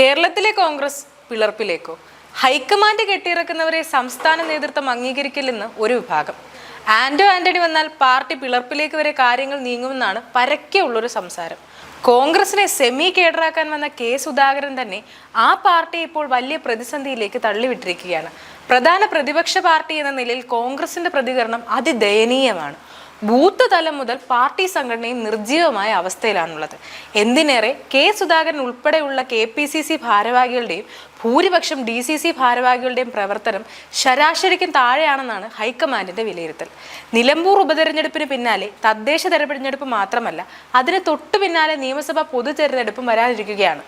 കേരളത്തിലെ കോൺഗ്രസ് പിളർപ്പിലേക്കോ? ഹൈക്കമാൻഡ് കെട്ടിയിറക്കുന്നവരെ സംസ്ഥാന നേതൃത്വം അംഗീകരിക്കില്ലെന്ന് ഒരു വിഭാഗം. ആന്റോ ആന്റണി വന്നാൽ പാർട്ടി പിളർപ്പിലേക്ക് വരെ കാര്യങ്ങൾ നീങ്ങുമെന്നാണ് പരക്കെ ഉള്ളൊരു സംസാരം. കോൺഗ്രസിനെ സെമി കേഡറാക്കാൻ വന്ന കെ സുധാകരൻ തന്നെ ആ പാർട്ടി ഇപ്പോൾ വലിയ പ്രതിസന്ധിയിലേക്ക് തള്ളിവിട്ടിരിക്കുകയാണ്. പ്രധാന പ്രതിപക്ഷ പാർട്ടി എന്ന നിലയിൽ കോൺഗ്രസിന്റെ പ്രതികരണം അതിദയനീയമാണ്. ബൂത്ത് തലം മുതൽ പാർട്ടി സംഘടനയും നിർജീവമായ അവസ്ഥയിലാണുള്ളത്. എന്തിനേറെ കെ സുധാകരൻ ഉൾപ്പെടെയുള്ള കെ പി സി സി ഭാരവാഹികളുടെയും ഭൂരിപക്ഷം ഡി സി സി ഭാരവാഹികളുടെയും പ്രവർത്തനം ശരാശരിക്കും താഴെയാണെന്നാണ് ഹൈക്കമാൻഡിന്റെ വിലയിരുത്തൽ. നിലമ്പൂർ ഉപതെരഞ്ഞെടുപ്പിന് പിന്നാലെ തദ്ദേശ തെരഞ്ഞെടുപ്പ് മാത്രമല്ല അതിന് തൊട്ടു പിന്നാലെ നിയമസഭാ പൊതു തെരഞ്ഞെടുപ്പും വരാനിരിക്കുകയാണ്.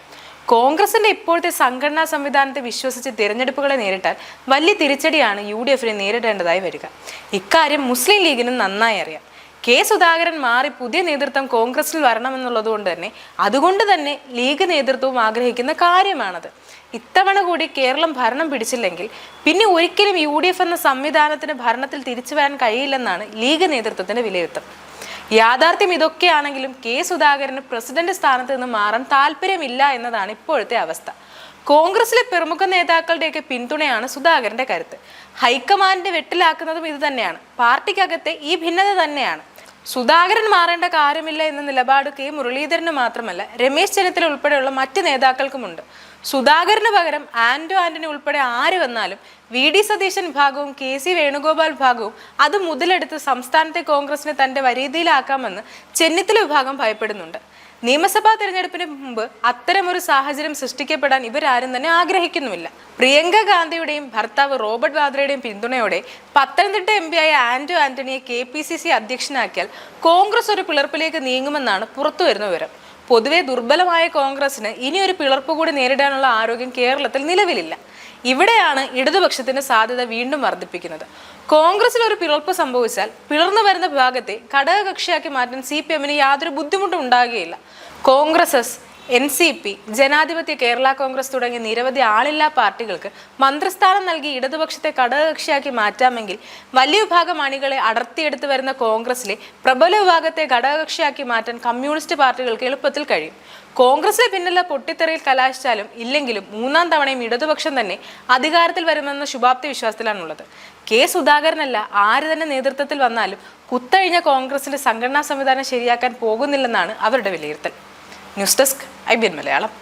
കോൺഗ്രസിന്റെ ഇപ്പോഴത്തെ സംഘടനാ സംവിധാനത്തെ വിശ്വസിച്ച് തിരഞ്ഞെടുപ്പുകളെ നേരിട്ടാൽ വലിയ തിരിച്ചടിയാണ് യു ഡി എഫിനെ നേരിടേണ്ടതായി വരിക. ഇക്കാര്യം മുസ്ലിം ലീഗിനും നന്നായി അറിയാം. കെ സുധാകരൻ മാറി പുതിയ നേതൃത്വം കോൺഗ്രസിൽ വരണമെന്നുള്ളത് കൊണ്ട് തന്നെ അതുകൊണ്ട് തന്നെ ലീഗ് നേതൃത്വവും ആഗ്രഹിക്കുന്ന കാര്യമാണത്. ഇത്തവണ കൂടി കേരളം ഭരണം പിടിച്ചില്ലെങ്കിൽ പിന്നെ ഒരിക്കലും യു എന്ന സംവിധാനത്തിന് ഭരണത്തിൽ തിരിച്ചു വരാൻ കഴിയില്ലെന്നാണ് ലീഗ് നേതൃത്വത്തിന്റെ വിലയിരുത്തൽ. യാഥാർത്ഥ്യം ഇതൊക്കെയാണെങ്കിലും കെ സുധാകരന് പ്രസിഡന്റ് സ്ഥാനത്ത് നിന്ന് മാറാൻ താല്പര്യമില്ല എന്നതാണ് ഇപ്പോഴത്തെ അവസ്ഥ. കോൺഗ്രസിലെ പ്രമുഖ നേതാക്കളുടെയൊക്കെ പിന്തുണയാണ് സുധാകരന്റെ കരുത്ത്. ഹൈക്കമാൻഡിനെ വെട്ടിലാക്കുന്നതും ഇത് തന്നെയാണ്. പാർട്ടിക്കകത്തെ ഈ ഭിന്നത തന്നെയാണ്. സുധാകരൻ മാറേണ്ട കാര്യമില്ല എന്ന നിലപാട് കെ മുരളീധരന് മാത്രമല്ല രമേശ് ചെന്നിത്തല ഉൾപ്പെടെയുള്ള മറ്റ് നേതാക്കൾക്കുമുണ്ട്. സുധാകരന് പകരം ആന്റോ ആന്റണി ഉൾപ്പെടെ ആര് വന്നാലും വി ഡി സതീശൻ വിഭാഗവും കെ സി വേണുഗോപാൽ വിഭാഗവും അത് മുതലെടുത്ത് സംസ്ഥാനത്തെ കോൺഗ്രസിനെ തന്റെ വരീതിയിലാക്കാമെന്ന് ചെന്നിത്തല വിഭാഗം ഭയപ്പെടുന്നുണ്ട്. നിയമസഭാ തെരഞ്ഞെടുപ്പിന് മുമ്പ് അത്തരമൊരു സാഹചര്യം സൃഷ്ടിക്കപ്പെടാൻ ഇവരാരും തന്നെ ആഗ്രഹിക്കുന്നുമില്ല. പ്രിയങ്ക ഗാന്ധിയുടെയും ഭർത്താവ് റോബർട്ട് വാദ്രയുടെയും പിന്തുണയോടെ പത്തനംതിട്ട എം ആയ ആന്റോ ആന്റണിയെ കെ പി സി സി അധ്യക്ഷനാക്കിയാൽ കോൺഗ്രസ് ഒരു പിളർപ്പിലേക്ക് നീങ്ങുമെന്നാണ് പുറത്തുവരുന്ന വിവരം. പൊതുവെ ദുർബലമായ കോൺഗ്രസിന് ഒരു പിളർപ്പ് കൂടി നേരിടാനുള്ള ആരോഗ്യം കേരളത്തിൽ നിലവിലില്ല. ഇവിടെയാണ് ഇടതുപക്ഷത്തിന്റെ സാധ്യത വീണ്ടും വർദ്ധിപ്പിക്കുന്നത്. കോൺഗ്രസിൽ ഒരു പിളർപ്പ് സംഭവിച്ചാൽ പിളർന്നു വരുന്ന ഭാഗത്തെ ഘടകകക്ഷിയാക്കി മാറ്റാൻ സി പി എമ്മിന് യാതൊരു ബുദ്ധിമുട്ടും ഉണ്ടാകുകയില്ല. കോൺഗ്രസ് എൻ സി പി ജനാധിപത്യ കേരള കോൺഗ്രസ് തുടങ്ങി നിരവധി ആളില്ലാ പാർട്ടികൾക്ക് മന്ത്രിസ്ഥാനം നൽകി ഇടതുപക്ഷത്തെ ഘടകകക്ഷിയാക്കി മാറ്റാമെങ്കിൽ വലിയ വിഭാഗം അണികളെ അടർത്തിയെടുത്തു വരുന്ന കോൺഗ്രസിലെ പ്രബല വിഭാഗത്തെ ഘടകകക്ഷിയാക്കി മാറ്റാൻ കമ്മ്യൂണിസ്റ്റ് പാർട്ടികൾക്ക് എളുപ്പത്തിൽ കഴിയും. കോൺഗ്രസിലെ പിന്നിലെ പൊട്ടിത്തെറിയിൽ കലാശിച്ചാലും ഇല്ലെങ്കിലും മൂന്നാം തവണയും ഇടതുപക്ഷം തന്നെ അധികാരത്തിൽ വരുമെന്ന ശുഭാപ്തി വിശ്വാസത്തിലാണുള്ളത്. കെ സുധാകരനല്ല ആര് തന്നെ നേതൃത്വത്തിൽ വന്നാലും കുത്തഴിഞ്ഞ കോൺഗ്രസിന്റെ സംഘടനാ സംവിധാനം ശരിയാക്കാൻ പോകുന്നില്ലെന്നാണ് അവരുടെ വിലയിരുത്തൽ. News desk I B N Malayalam